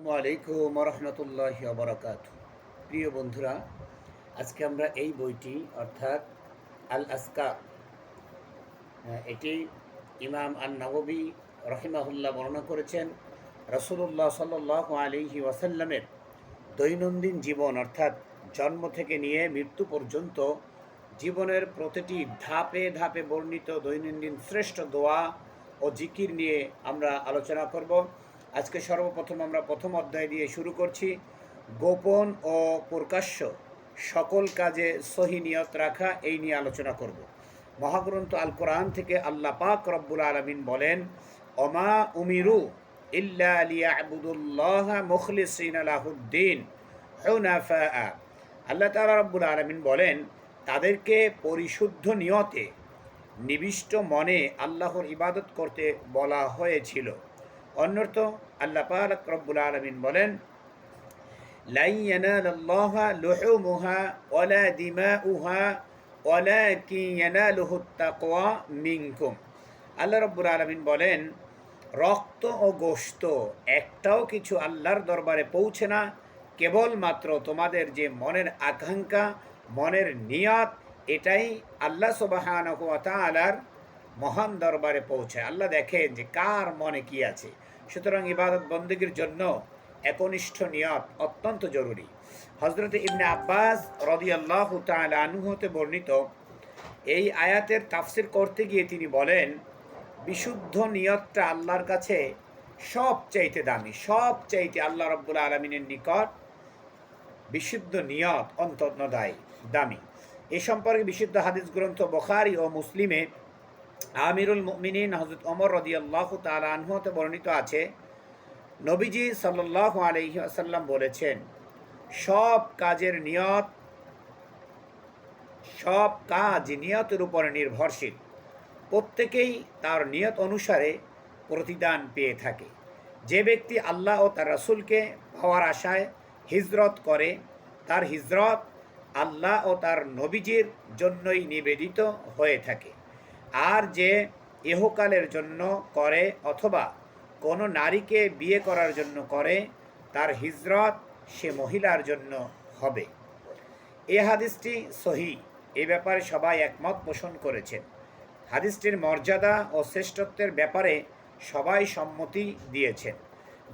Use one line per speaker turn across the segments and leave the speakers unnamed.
আসসালামু আলাইকুম রহমতুল্লাহ বরকাত প্রিয় বন্ধুরা আজকে আমরা এই বইটি অর্থাৎ আল আসকার আহ, এটি ইমাম আল নবী রহিমাহুল্লাহ বর্ণনা করেছেন। রসুল্লাহ সাল্লাহ আলিহি ওয়াসাল্লামের দৈনন্দিন জীবন অর্থাৎ জন্ম থেকে নিয়ে মৃত্যু পর্যন্ত জীবনের প্রতিটি ধাপে ধাপে বর্ণিত দৈনন্দিন শ্রেষ্ঠ দোয়া ও জিকির নিয়ে আমরা আলোচনা করব। আজকে সর্বপ্রথম আমরা প্রথম অধ্যায় দিয়ে শুরু করছি। গোপন ও প্রকাশ্য সকল কাজে সহি নিয়ত রাখা, এই নিয়ে আলোচনা করব। মহাগ্রন্থ আল কোরআন থেকে আল্লাহ পাক রব্বুল আলমিন বলেন অমা উমিরু ইল্লা লিয়াবুদুল্লাহ মুখলিসিন আলাহুদ্দিন আল্লাহ তাআলা রব্বুল আলমিন বলেন, তাদেরকে পরিশুদ্ধ নিয়তে নিবিষ্ট মনে আল্লাহর ইবাদত করতে বলা হয়েছিল। অন্যর্থ আল্লাহ পাক রব্বুল আলমিন বলেন লাই ইয়ানালাল্লাহ লুহুমুহা ওয়ালা দিমাউহা ওয়ালাকিন ইয়ানালুহু তাকওয়া মিনকুম। আল্লাহ রব্বুল আলামিন বলেন, রক্ত ও গোশত একটাও কিছু আল্লাহর দরবারে পৌঁছে না, কেবলমাত্র তোমাদের যে মনের আকাঙ্ক্ষা, মনের নিয়ত, এটাই আল্লাহ সুবহানাহু ওয়া তাআলার মহান দরবারে পৌঁছায়। আল্লাহ দেখেন যে কার মনে কি আছে। সুতরাং ইবাদত বন্দীগীর জন্য একনিষ্ঠ নিয়ত অত্যন্ত জরুরি। হজরত ইবনে আব্বাস রদিয়াল্লাহ আনহু হতে বর্ণিত এই আয়াতের তাফসির করতে গিয়ে তিনি বলেন, বিশুদ্ধ নিয়তটা আল্লাহর কাছে সব চাইতে দামি সব চাইতে আল্লাহ রব্বুল আলমিনের নিকট বিশুদ্ধ নিয়ত অন্তত দায়ী, দামি। এ সম্পর্কে বিশুদ্ধ হাদিস গ্রন্থ বখারি ও মুসলিমে আমিরুল মুমিনিন হজরত ওমর রদিয়াল্লাহ তাআলা আনহু বর্ণিত আছে, নবীজি সাল্লাহ আলহি আসাল্লাম বলেছেন, সব কাজের নিয়ত, সব কাজ নিয়তের উপরে নির্ভরশীল। প্রত্যেকেই তার নিয়ত অনুসারে প্রতিদান পেয়ে থাকে। যে ব্যক্তি আল্লাহ ও তার রাসূলকে পাওয়ার আশায় হিজরত করে, তার হিজরত আল্লাহ ও তার নবীজির জন্যই নিবেদিত হয়ে থাকে। আর যে ইহকালের জন্য করে অথবা কোনো নারীকে বিয়ে করার জন্য করে, তার হিজরত সে মহিলার জন্য হবে। এ হাদিসটি সহি। এ ব্যাপারে সবাই একমত পোষণ করেছেন। হাদিসটির মর্যাদা ও শ্রেষ্ঠত্বের ব্যাপারে সবাই সম্মতি দিয়েছেন।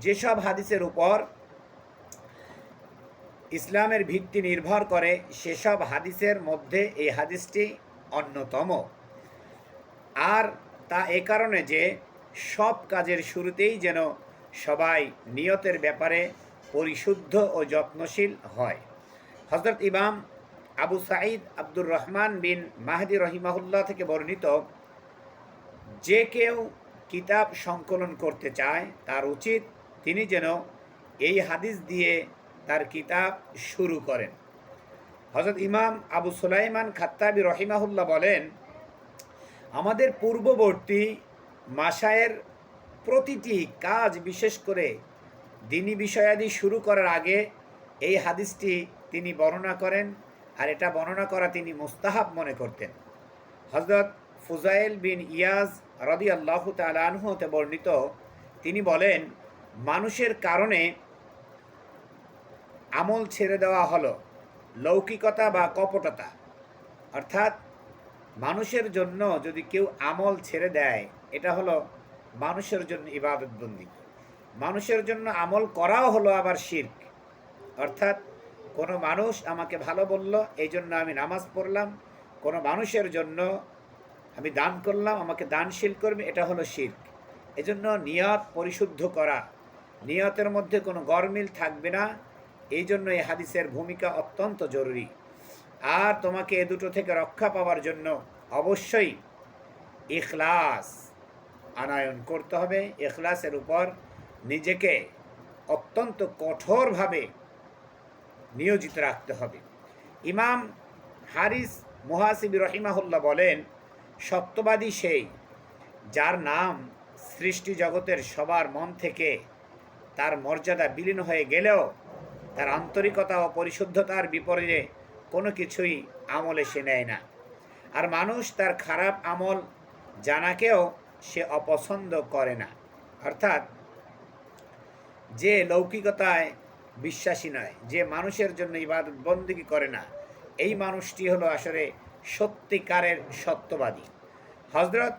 যেসব হাদিসের উপর ইসলামের ভিত্তি নির্ভর করে, সেসব হাদিসের মধ্যে এই হাদিসটি অন্যতম। আর তা এ কারণে যে সব কাজের শুরুতেই যেন সবাই নিয়তের ব্যাপারে পরিশুদ্ধ ও যত্নশীল হয়। হজরত ইমাম আবু সাঈদ আব্দুর রহমান বিন মাহদি রহিমাহুল্লাহ থেকে বর্ণিত, যে কেউ কিতাব সংকলন করতে চায়, তার উচিত তিনি যেন এই হাদিস দিয়ে তার কিতাব শুরু করেন। হজরত ইমাম আবু সুলাইমান খাত্তাবি রহিমাহুল্লাহ বলেন আমাদের পূর্ববর্তী মাসায়ের প্রতিটি কাজ, বিশেষ করে দিনী বিষয়াদি শুরু করার আগে এই হাদিসটি তিনি বর্ণনা করেন আর এটা বর্ণনা করা তিনি মুস্তাহাব মনে করতেন। হজরত ফুজাইল বিন ইয়াজ রদি আল্লাহ তালানহতে বর্ণিত, তিনি বলেন, মানুষের কারণে আমল ছেড়ে দেওয়া হলো, লৌকিকতা বা কপটতা। অর্থাৎ মানুষের জন্য যদি কেউ আমল ছেড়ে দেয়, এটা হলো মানুষের জন্য ইবাদতবন্দি মানুষের জন্য আমল করাও হলো আবার শির্ক। অর্থাৎ কোনো মানুষ আমাকে ভালো বলল এই জন্য আমি নামাজ পড়লাম। কোনো মানুষের জন্য আমি দান করলাম, আমাকে দানশীল করবে, এটা হলো শির্ক। এজন্য নিয়ত পরিশুদ্ধ করা। নিয়তের মধ্যে কোনো গরমিল থাকবে না। এই জন্য এই হাদিসের ভূমিকা অত্যন্ত জরুরি। আর তোমাকে এ দুটো থেকে রক্ষা পাওয়ার জন্য অবশ্যই ইখলাস আনায়ন করতে হবে। ইখলাসের উপর নিজেকে অত্যন্ত কঠোরভাবে নিয়োজিত রাখতে হবে। ইমাম হারিস মুহাসিবি রহিমাহুল্লাহ বলেন, সত্যবাদী সেই যার নাম সৃষ্টি জগতের সবার মন থেকে তার মর্যাদা বিলীন হয়ে গেলেও তার আন্তরিকতা ও পরিশুদ্ধতার বিপরীতে কোনো কিছুই আমলে সে নেয় না। আর মানুষ তার খারাপ আমল জানাকেও সে অপছন্দ করে না। অর্থাৎ যে লৌকিকতায় বিশ্বাসী নয়, যে মানুষের জন্য ইবাদত বন্দিগি করে না, এই মানুষটি হলো আসলে সত্যিকারের সত্যবাদী। হজরত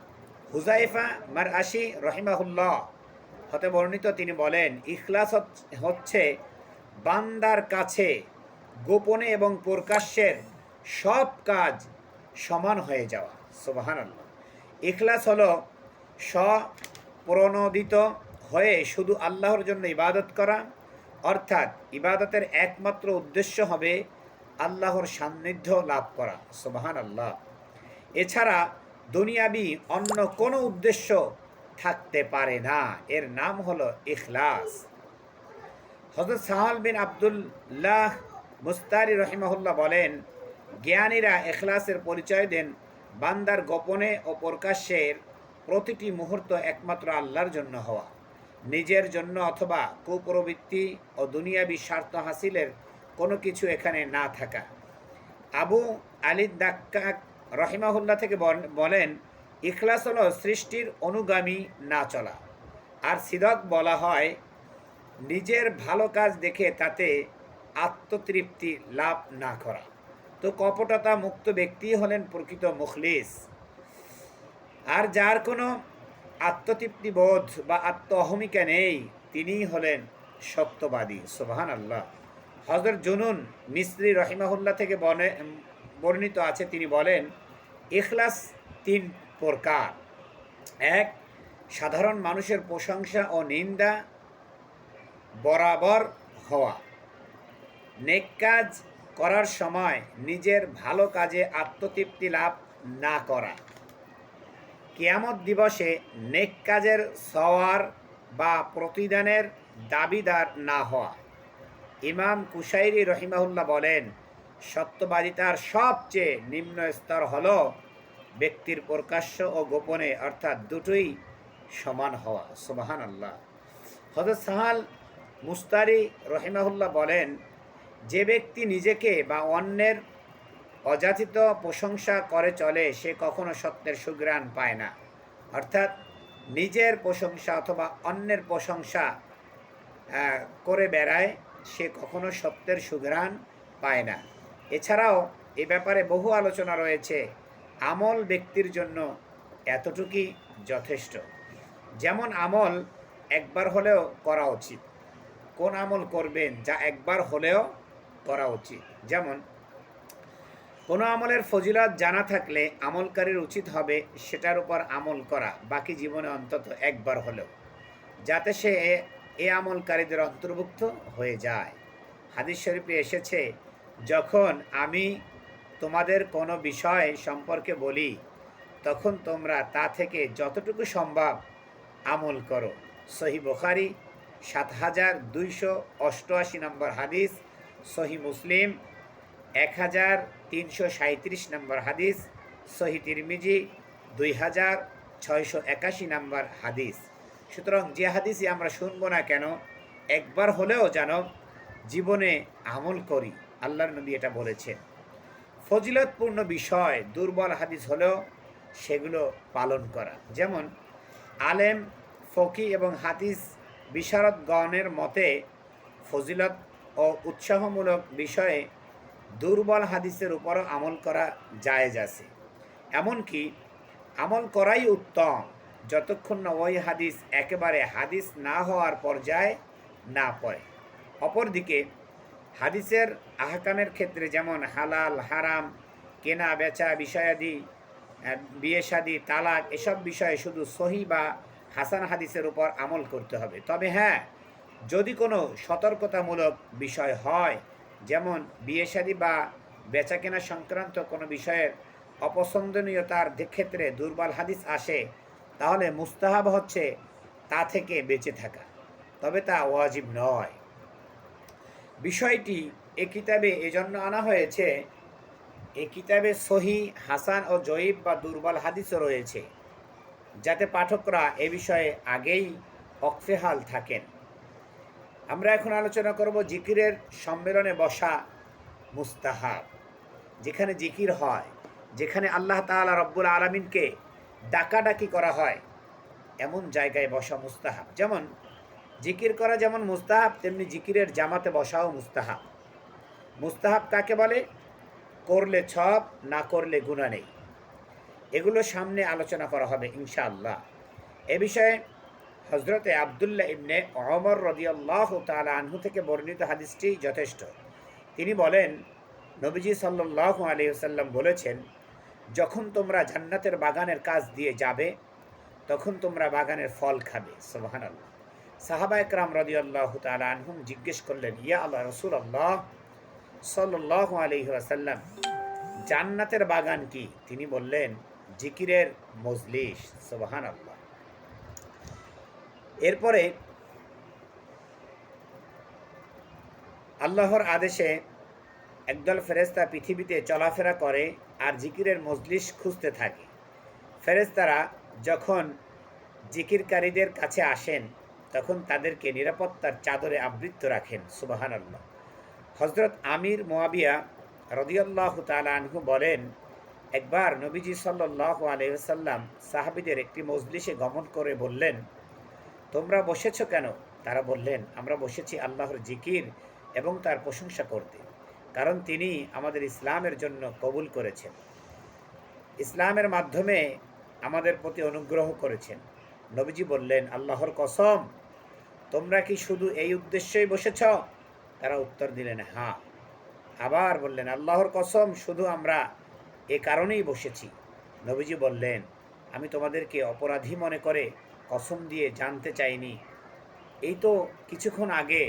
হুজাইফা মার আশি রহিমাহুল্লাহ হতে বর্ণিত তিনি বলেন, ইখলাস হচ- হচ্ছে বান্দার কাছে গোপনে এবং প্রকাশ্যের সব কাজ সমান হয়ে যাওয়া। সুবাহান আল্লাহ ইখলাস হলো স্বপ্রণোদিত হয়ে শুধু আল্লাহর জন্য ইবাদত করা, অর্থাৎ ইবাদতের একমাত্র উদ্দেশ্য হবে আল্লাহর সান্নিধ্য লাভ করা। সুবাহান আল্লাহ এছাড়া দুনিয়াবি অন্য কোনো উদ্দেশ্য থাকতে পারে না। এর নাম হলো ইখলাস। হজরত সাহাল বিন আবদুল্লাহ মুস্তারি রহিমাহুল্লাহ বলেন, জ্ঞানীরা এখলাসের পরিচয় দেন, বান্দার গোপনে ও প্রকাশ্যের প্রতিটি মুহূর্ত একমাত্র আল্লাহর জন্য হওয়া। নিজের জন্য অথবা কুপ্রবৃত্তি ও দুনিয়াবি স্বার্থ হাসিলের কোনো কিছু এখানে না থাকা। আবু আলী দাক্কা রহিমাহুল্লাহ থেকে বলেন, ইখলাস হল সৃষ্টির অনুগামী না চলা। আর সিদক বলা হয়, নিজের ভালো কাজ দেখে তাতে আত্মতৃপ্তি লাভ না করা। তো কপটতা মুক্ত ব্যক্তি হলেন প্রকৃত মুখলিস। আর যার কোনো আত্মতৃপ্তি বোধ বা আত্ম অহমিকা নেই, তিনিই হলেন সত্যবাদী। সোবাহান আল্লাহ হজরত জুনুন মিস্ত্রি রহিমাহুল্লাহ থেকে বনে, বর্ণিত আছে, তিনি বলেন, ইখলাস তিন প্রকার। এক, সাধারণ মানুষের প্রশংসা ও নিন্দা বরাবর হওয়া। নেক কাজ করার সময় নিজের ভালো কাজে আত্মতৃপ্তি লাভ না করা। কিয়ামত দিবসে নেক কাজের সওয়ার বা প্রতিদানের দাবিদার না হওয়া। ইমাম কুশাইরি রহিমাহুল্লাহ বলেন সত্যবাদিতার সবচেয়ে নিম্ন স্তর হল ব্যক্তির প্রকাশ্য ও গোপনে, অর্থাৎ দুটোই সমান হওয়া। সুবাহান আল্লাহ হজরত সাহাল মুস্তারি রহিমাহুল্লাহ বলেন যে ব্যক্তি নিজেকে বা অন্যের অযাচিত প্রশংসা করে চলে, সে কখনো সত্যের সুগ্রাণ পায় না। অর্থাৎ নিজের প্রশংসা অথবা অন্যের প্রশংসা করে বেড়ায়, সে কখনো সত্যের সুগ্রাণ পায় না। এছাড়াও এ ব্যাপারে বহু আলোচনা রয়েছে। আমল ব্যক্তির জন্য এতটুকুই যথেষ্ট। যেমন আমল একবার হলেও করা উচিত। কোন আমল করবেন যা একবার হলেও করা উচিত। যেমন, কোনো আমলের ফজিলত জানা থাকলে আমলকারীর উচিত হবে সেটার উপর আমল করা, বাকি জীবনে অন্তত একবার হলেও, যাতে সে এ- আমলকারীদের অন্তর্ভুক্ত হয়ে যায়। হাদিস শরীফে এসেছে, যখন আমি তোমাদের কোনো বিষয় সম্পর্কে বলি, তখন তোমরা তা থেকে যতটুকু সম্ভব আমল করো। সহি বুখারি, সাত হাজার দুইশো অষ্টআশি নম্বর হাদিস সহি মুসলিম, এক হাজার তিনশো সাঁত্রিশ নম্বর হাদিস, সহি তিরমিজি, দুই হাজার ছয়শো একাশি নম্বর হাদিস। সুতরাং যে হাদিসই আমরা শুনব না কেন, একবার হলেও যেন জীবনে আমল করি, আল্লাহর নবী এটা বলেছেন। ফজিলতপূর্ণ বিষয়, দুর্বল হাদিস হলেও সেগুলো পালন করা। যেমন, আলেম ফকি এবং হাদিস, বিশারদগণের মতে ফজিলত ও উৎসাহমূলক বিষয়ে দুর্বল হাদিসের উপরও আমল করা জায়েজ আছে। এমনকি আমল করাই উত্তম যতক্ষণ না ওই হাদিস একেবারে হাদিস না হওয়ার পর্যায়ে না পড়ে। অপরদিকে হাদিসের আহকামের ক্ষেত্রে যেমন হালাল হারাম কেনা বেচা বিষয়াদি আহ, বিয়ে শাদি তালাক এসব বিষয়ে শুধু সহি বা হাসান হাদিসের উপর আমল করতে হবে। তবে হ্যাঁ যদি কোনো সতর্কতামূলক বিষয় হয়, যেমন বিয়ে শাদি বা বেচাকেনা সংক্রান্ত কোনো বিষয়ের অপছন্দনীয়তার ক্ষেত্রে দুর্বল হাদিস আসে, তাহলে মুস্তাহাব হচ্ছে তা থেকে বেঁচে থাকা। তবে তা ওয়াজিব নয়। বিষয়টি এ কিতাবে এজন্য আনা হয়েছে, এ কিতাবে সহি, হাসান ও জয়ীব বা দুর্বল হাদিসও রয়েছে, যাতে পাঠকরা এ বিষয়ে আগেই অকফেহাল থাকেন। আমরা এখন আলোচনা করব জিকিরের সম্মেলনে বসা মুস্তাহাব, যেখানে জিকির হয়, যেখানে আল্লাহ তাআলা রব্বুল আলমিনকে ডাকাডাকি করা হয়, এমন জায়গায় বসা মুস্তাহাব। যেমন, জিকির করা যেমন মুস্তাহাব, তেমনি জিকিরের জামাতে বসাও মুস্তাহাব। মুস্তাহাব কাকে বলে? করলে ছব না করলে গুণা নেই। এগুলো সামনে আলোচনা করা হবে ইনশাআল্লাহ। এ বিষয়ে হজরতে আবদুল্লাহ ইবনে অমর রদিয়াল্লাহ তালা আনহু থেকে বর্ণিত হাদিসটি যথেষ্ট। তিনি বলেন, নবীজি সাল্লাহ আলহিহাল্লাম বলেছেন, যখন তোমরা জান্নাতের বাগানের কাজ দিয়ে যাবে, তখন তোমরা বাগানের ফল খাবে। সোবাহান আল্লাহ সাহাবা একরাম রদিয়াল্লাহ তালা আনহুম জিজ্ঞেস করলেন, ইয়া আল্লাহ রসুল আল্লাহ সাল্লাহ আলহি আসাল্লাম জান্নাতের বাগান কি? তিনি বললেন, জিকিরের মজলিস। সোবাহান আল্লাহ এরপরে আল্লাহর আদেশে একদল ফেরেস্তা পৃথিবীতে চলাফেরা করে আর জিকিরের মজলিস খুঁজতে থাকে। ফেরেস্তারা যখন জিকিরকারীদের কাছে আসেন, তখন তাদেরকে নিরাপত্তার চাদরে আবৃত্ত রাখেন সুবাহান আল্লাহ হজরত আমির মোয়াবিয়া রদিয়াল্লাহ আনহু বলেন, একবার নবীজি সাল্লাহ আলহাম সাহাবিদের একটি মজলিসে গমন করে বললেন তোমরা বসেছ কেন? তারা বললেন, আমরা বসেছি আল্লাহর জিকির এবং তার প্রশংসা করতে, কারণ তিনি আমাদের ইসলামের জন্য কবুল করেছেন। ইসলামের মাধ্যমে আমাদের প্রতি অনুগ্রহ করেছেন। নবীজি বললেন, আল্লাহর কসম, তোমরা কি শুধু এই উদ্দেশ্যেই বসেছ? তারা উত্তর দিলেন হ্যাঁ। আবার বললেন, আল্লাহর কসম, শুধু আমরা এ কারণেই বসেছি। নবীজি বললেন, আমি তোমাদেরকে অপরাধী মনে করে কসম দিয়ে জানতে চাইনি। এই তো কিছুক্ষণ আগে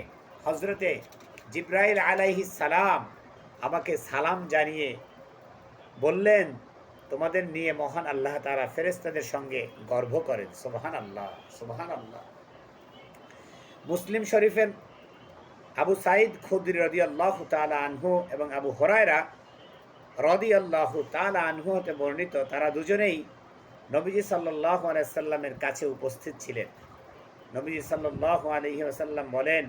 হজরতে জিব্রাইল আলাইহি সালাম আমাকে সালাম জানিয়ে বললেন, তোমাদের নিয়ে মহান আল্লাহ তারা ফেরেস্তাদের সঙ্গে গর্ব করেন। সোবাহান আল্লাহ সোবাহান আল্লাহ মুসলিম শরীফের আবু সাইদ খুদ্রি রদি আল্লাহ তালা আনহু এবং আবু হরায়রা রদি আল্লাহ তালা আনহু হতে বর্ণিত, তারা দুজনেই নবীজি সাল্লাহ আলাইসাল্লামের কাছে উপস্থিত ছিলেন। নবীজি সাল্লাহ আলহি আসাল্লাম বলেন,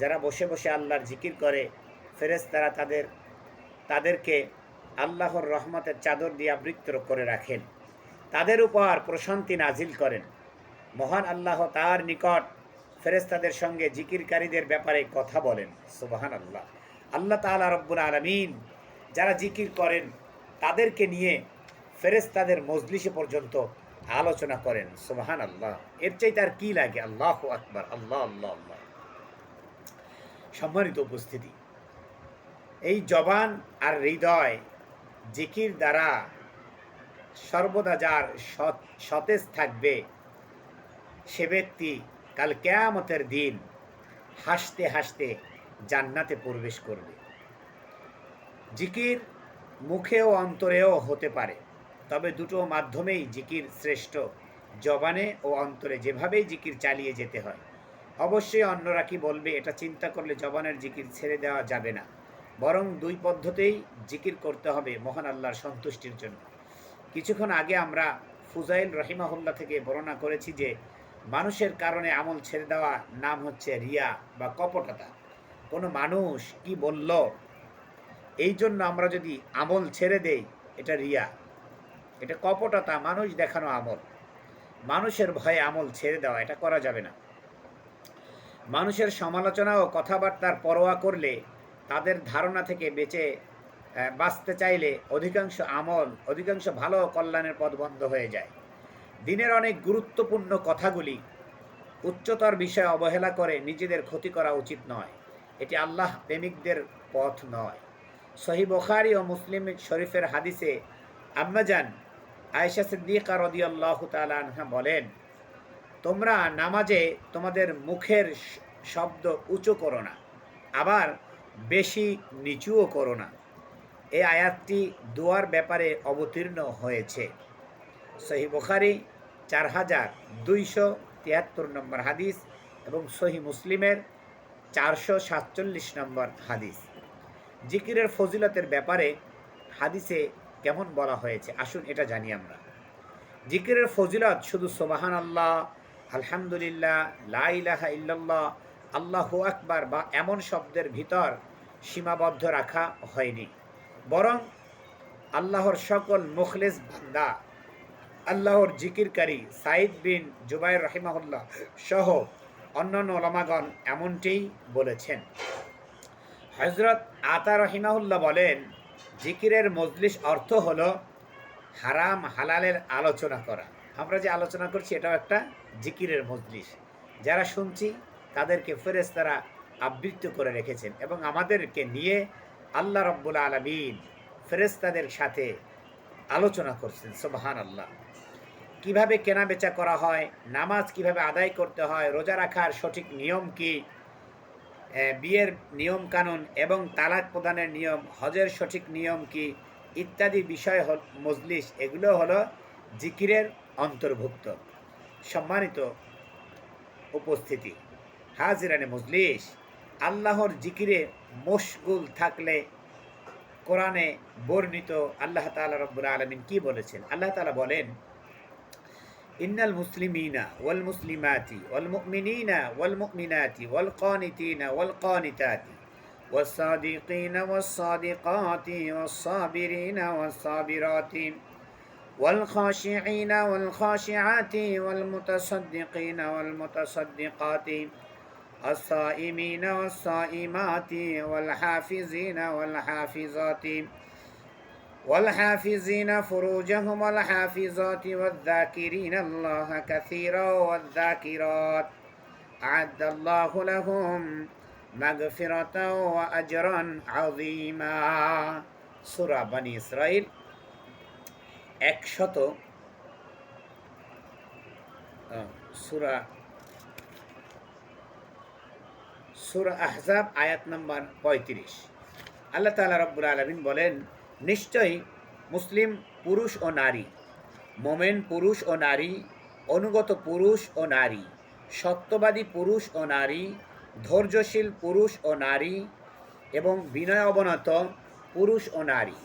যারা বসে বসে আল্লাহর জিকির করে ফেরেস তারা তাদের, তাদেরকে আল্লাহর রহমতের চাদর দিয়ে আবৃত্ত করে রাখেন। তাদের উপর প্রশান্তি নাজিল করেন। মহান আল্লাহ তার নিকট ফেরেস্তাদের সঙ্গে জিকিরকারীদের ব্যাপারে কথা বলেন। সুবাহান আল্লাহ আল্লাহ তালা রব্বুল আলমিন, যারা জিকির করেন, তাদেরকে নিয়ে ফেরেস্তাদের মজলিসে পর্যন্ত আলোচনা করেন। সুবাহান আল্লাহ এর চাইতে আর কি লাগে? আল্লাহ আকবর, আল্লাহ আল্লাহ আল্লাহ। সম্মানিত উপস্থিতি, এই জবান আর হৃদয় জিকির দ্বারা সর্বদা যার সতেজ থাকবে, সে ব্যক্তি কাল কেয়ামতের দিন হাসতে হাসতে জান্নাতে প্রবেশ করবে। জিকির মুখে ও অন্তরেও হতে পারে। তবে দুটো মাধ্যমেই জিকির শ্রেষ্ঠ, জবানে ও অন্তরে যেভাবেই জিকির চালিয়ে যেতে হয়। অবশ্যই অন্যরা কি বলবে এটা চিন্তা করলে জবানের জিকির ছেড়ে দেওয়া যাবে না। বরং দুই পদ্ধতেই জিকির করতে হবে মহান আল্লাহর সন্তুষ্টির জন্য। কিছুক্ষণ আগে আমরা ফুজাইল রহিমাহুল্লাহ থেকে বর্ণনা করেছি যে, মানুষের কারণে আমল ছেড়ে দেওয়া নাম হচ্ছে রিয়া বা কপটতা। কোনো মানুষ কি বলল? এই জন্য আমরা যদি আমল ছেড়ে দেই, এটা রিয়া। এটা কপটতা, মানুষ দেখানো আমল। মানুষের ভয়ে আমল ছেড়ে দেওয়া, এটা করা যাবে না। মানুষের সমালোচনা ও কথাবার্তার পরোয়া করলে, তাদের ধারণা থেকে বেঁচে বাঁচতে চাইলে অধিকাংশ আমল, অধিকাংশ ভালো কল্যাণের পথ বন্ধ হয়ে যায়। দিনের অনেক গুরুত্বপূর্ণ কথাগুলি উচ্চতর বিষয়ে অবহেলা করে নিজেদের ক্ষতি করা উচিত নয়। এটি আল্লাহ প্রেমিকদের পথ নয়। সহি বখারি ও মুসলিম শরীফের হাদিসে, আম্মাজান আয়েশা সিদ্দিকা রদিয়াল্লাহ তালহা বলেন, তোমরা নামাজে তোমাদের মুখের শব্দ উঁচু করো না, আবার বেশি নিচুও করো না। এই আয়াতটি দোয়ার ব্যাপারে অবতীর্ণ হয়েছে। সহি বুখারি, চার হাজার দুইশো তিয়াত্তর নম্বর হাদিস এবং সহি মুসলিমের চারশো সাতচল্লিশ নম্বর হাদিস। জিকিরের ফজিলতের ব্যাপারে হাদিসে কেমন বলা হয়েছে? আসুন এটা জানি আমরা। জিকিরের ফজিলত শুধু সোবাহান আল্লাহ আলহামদুলিল্লাহ লাইলাহা ইল্লাল্লাহ, আল্লাহ আকবার বা এমন শব্দের ভিতর সীমাবদ্ধ রাখা হয়নি। বরং আল্লাহর সকল মুখলেস বান্দা, আল্লাহর জিকিরকারী সাইদ বিন জুবাইর রাহিমাহুল্লাহ সহ অন্যান্য ওলামাগণ এমনটিই বলেছেন। হজরত আতা রহিমাহুল্লাহ বলেন জিকিরের মজলিস অর্থ হলো হারাম হালালের আলোচনা করা। আমরা যে আলোচনা করছি, এটাও একটা জিকিরের মজলিস। যারা শুনছি, তাদেরকে ফেরেশতারা আবৃত্ত করে রেখেছেন এবং আমাদেরকে নিয়ে আল্লাহ রব্বুল আলমিন ফেরেশতাদের সাথে আলোচনা করছেন সোবাহান আল্লাহ কীভাবে কেনা বেচা করা হয়, নামাজ কীভাবে আদায় করতে হয়, রোজা রাখার সঠিক নিয়ম কি বিয়ের নিয়ম কানুন এবং তালাক প্রদানের নিয়ম, হজের সঠিক নিয়ম কি ইত্যাদি বিষয় মজলিস। এগুলো হলো জিকিরের অন্তর্ভুক্ত। সম্মানিত উপস্থিতি, হাজিরানে মজলিস। আল্লাহর জিকিরে মশগুল থাকলে কোরআনে বর্ণিত আল্লাহ তাআলা রব্বুল আলমিন কি বলেছেন? আল্লাহ তালা বলেন إن المسلمين والمسلمات والمؤمنين والمؤمنات والقانتين والقانتات والصادقين والصادقات والصابرين والصابرات والخاشعين والخاشعات والمتصدقين والمتصدقات الصائمين والصائمات والحافظين والحافظات والحافظين فروجهم والحافظات والذاكرين الله كثيرا والذاكرات أعد الله لهم مغفرة وأجرا عظيما سورة بني إسرائيل একশত সুরা সুরা আহজাব আয়াত নম্বর পঁয়ত্রিশ আল্লাহ তাআলা রব্বুল আলমিন বলেন নিশ্চয়ই মুসলিম পুরুষ ও নারী, মোমেন পুরুষ ও নারী, অনুগত পুরুষ ও নারী, সত্যবাদী পুরুষ ও নারী, ধৈর্যশীল পুরুষ ও নারী এবং বিনয় অবনত পুরুষ ও নারী,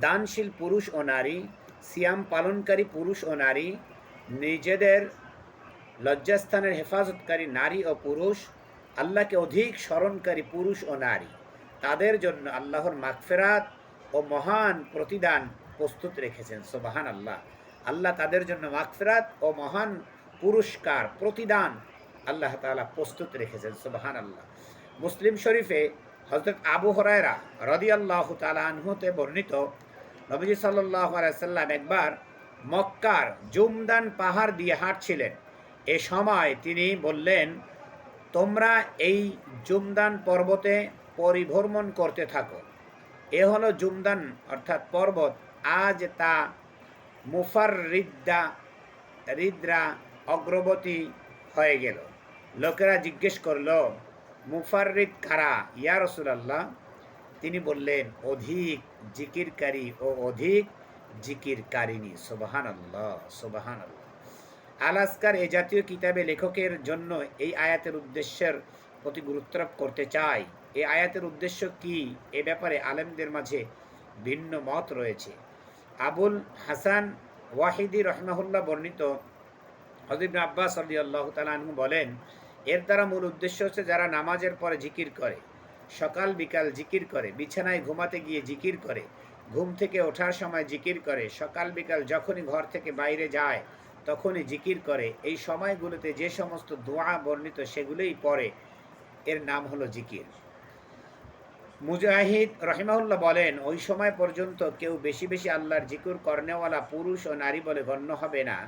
দানশীল পুরুষ ও নারী, সিয়াম পালনকারী পুরুষ ও নারী, নিজেদের লজ্জাস্থানের হেফাজতকারী নারী ও পুরুষ, আল্লাহকে অধিক স্মরণকারী পুরুষ ও নারী। তাদের জন্য আল্লাহর মাগফেরাত ও মহান প্রতিদান প্রস্তুত রেখেছেন সোবাহান আল্লাহ আল্লাহ তাদের জন্য মাগফেরাত ও মহান পুরস্কার, প্রতিদান আল্লাহ তাআলা প্রস্তুত রেখেছেন সোবাহান আল্লাহ মুসলিম শরীফে হজরত আবু হরায়রা রদি আল্লাহ তালা আনহুতে বর্ণিত, নবীজি আলাইসাল্লাম একবার মক্কার জুমদান পাহাড় দিয়ে হাঁটছিলেন। এ সময় তিনি বললেন, তোমরা এই জুমদান পর্বতে পরিভ্রমণ করতে থাকো। এ হলো জুমদান, অর্থাৎ পর্বত। আজ তা মুফার রিদ্দা রিদ্রা অগ্রবতী হয়ে গেল। লোকেরা জিজ্ঞেস করল, মুফাররিদ কারা? ইয়া রসুলাল্লাহ, তিনি বললেন, অধিক জিকিরকারী ও অধিক জিকিরকারিনী সোবাহান আল্লাহ সোবাহান আল্লাহ আলাস্কার এ জাতীয় কিতাবে লেখকের জন্য এই আয়াতের উদ্দেশ্যের প্রতি গুরুত্বারোপ করতে চাই। এই আয়াতের উদ্দেশ্য কি? এ ব্যাপারে আলেমদের মাঝে ভিন্ন মত রয়েছে। আবুল হাসান ওয়াহিদি রহমাহুল্লাহ বর্ণিত হজিব আব্বাস আল্লাহ আল্লাহ তালু বলেন, এর দ্বারা মূল উদ্দেশ্য হচ্ছে যারা নামাজের পরে জিকির করে, সকাল বিকাল জিকির করে, বিছানায় ঘুমাতে গিয়ে জিকির করে, ঘুম থেকে ওঠার সময় জিকির করে, সকাল বিকাল যখনই ঘর থেকে বাইরে যায় তখনই জিকির করে। এই সময়গুলোতে যে সমস্ত দোয়া বর্ণিত সেগুলোই পড়ে। এর নাম হলো জিকির। মুজাহিদ রহিমাউল্লাহ বলেন, ওই সময় পর্যন্ত কেউ বেশি বেশি আল্লাহর জিকুর কর্নেওয়ালা পুরুষ ও নারী বলে গণ্য হবে না।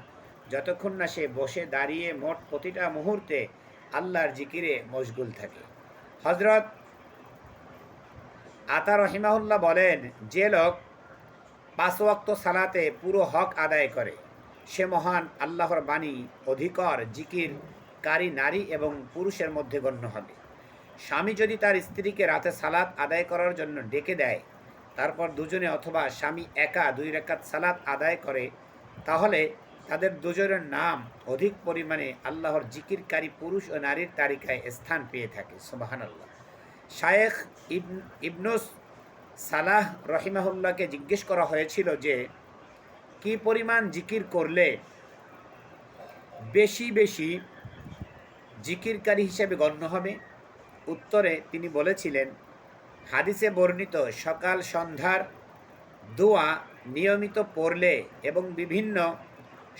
যতক্ষণ না সে বসে দাঁড়িয়ে মোট প্রতিটা মুহূর্তে আল্লাহর জিকিরে মশগুল থাকে। হজরত আতা রহিমাহুল্লাহ বলেন, যে লোক পাঁচ ওয়াক্ত সালাতে পুরো হক আদায় করে সে মহান আল্লাহর বাণী অধিকর জিকির কারী নারী এবং পুরুষের মধ্যে গণ্য হবে। স্বামী যদি তার স্ত্রীকে রাতে সালাত আদায় করার জন্য ডেকে দেয়, তারপর দুজনে অথবা স্বামী একা দুই রেখাত সালাত আদায় করে, তাহলে তাদের দুজনের নাম অধিক পরিমাণে আল্লাহর জিকিরকারী পুরুষ ও নারীর তালিকায় স্থান পেয়ে থাকে। সোবাহান আল্লাহ শায়েখ ইবন ইবনুস সালাহ রহিমাহুল্লাহকে জিজ্ঞেস করা হয়েছিল যে কি পরিমাণ জিকির করলে বেশি বেশি জিকিরকারী হিসেবে গণ্য হবে? উত্তরে তিনি বলেছিলেন, হাদিসে বর্ণিত সকাল সন্ধ্যার দোয়া নিয়মিত পড়লে এবং বিভিন্ন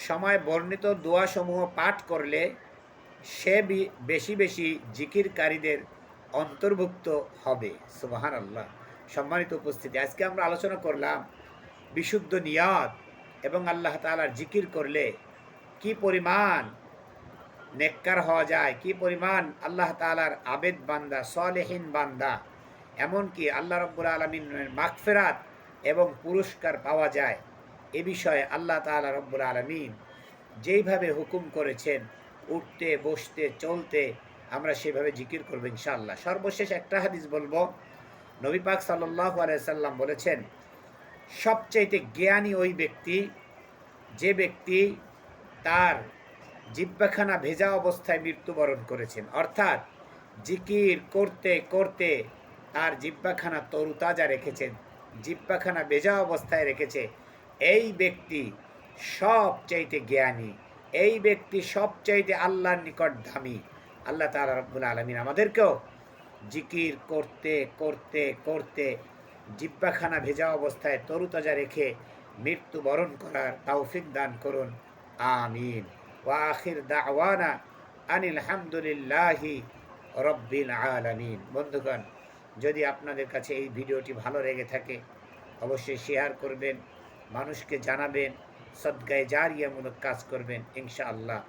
সময় বর্ণিত দোয়াসমূহ পাঠ করলে সে বেশি বেশি জিকিরকারীদের অন্তর্ভুক্ত হবে। সুবাহান আল্লাহ সম্মানিত উপস্থিতি, আজকে আমরা আলোচনা করলাম বিশুদ্ধ নিয়াত এবং আল্লাহ তালার জিকির করলে কি পরিমাণ নেককার হওয়া যায়, কি পরিমাণ আল্লাহ তালার আবেদ বান্দা, সলেহীন বান্দা, এমনকি আল্লাহ রব্বুল আলমিনের মাগফেরাত এবং পুরস্কার পাওয়া যায়, এ বিষয়ে আল্লাহ তালা রব্বুল আলমিন যেইভাবে হুকুম করেছেন, উঠতে, বসতে, চলতে, আমরা সেভাবে জিকির করব ইনশাআল্লাহ। সর্বশেষ একটা হাদিস বলব। নবী পাক সাল্লাহ আলাইসাল্লাম বলেছেন সবচাইতে জ্ঞানী ওই ব্যক্তি, যে ব্যক্তি তার জিব্বাখানা ভেজা অবস্থায় মৃত্যুবরণ করেছেন। অর্থাৎ জিকির করতে করতে তার জিব্বাখানা তরুতাজা রেখেছেন, জিব্বাখানা ভেজা অবস্থায় রেখেছে। এই ব্যক্তি সবচাইতে জ্ঞানী, এই ব্যক্তি সবচাইতে আল্লাহর নিকট ধামী। আল্লাহ তালা রব্বুল আলমিন আমাদেরকেও জিকির করতে করতে করতে জিব্বাখানা ভেজা অবস্থায় তরুতাজা রেখে মৃত্যুবরণ করার তৌফিক দান করুন। আমিন। ওয়াখির দাওয়ানা আনিল হামদুলিল্লাহি রব্বিল আলামিন। বন্ধুগণ, যদি আপনাদের কাছে এই ভিডিওটি ভালো লেগে থাকে, অবশ্যই শেয়ার করবেন, মানুষকে জানাবেন, সদ্গায় জারিয়ামূলক কাজ করবেন, ইনশাআল্লাহ।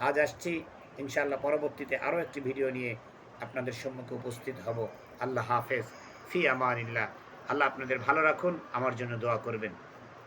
আজ আসছি, ইনশাআল্লাহ পরবর্তীতে আরও একটি ভিডিও নিয়ে আপনাদের সম্মুখে উপস্থিত হব। আল্লাহ হাফেজ। ফি আমানিল্লাহ। আল্লাহ আপনাদের ভালো রাখুন আমার জন্য দোয়া করবেন।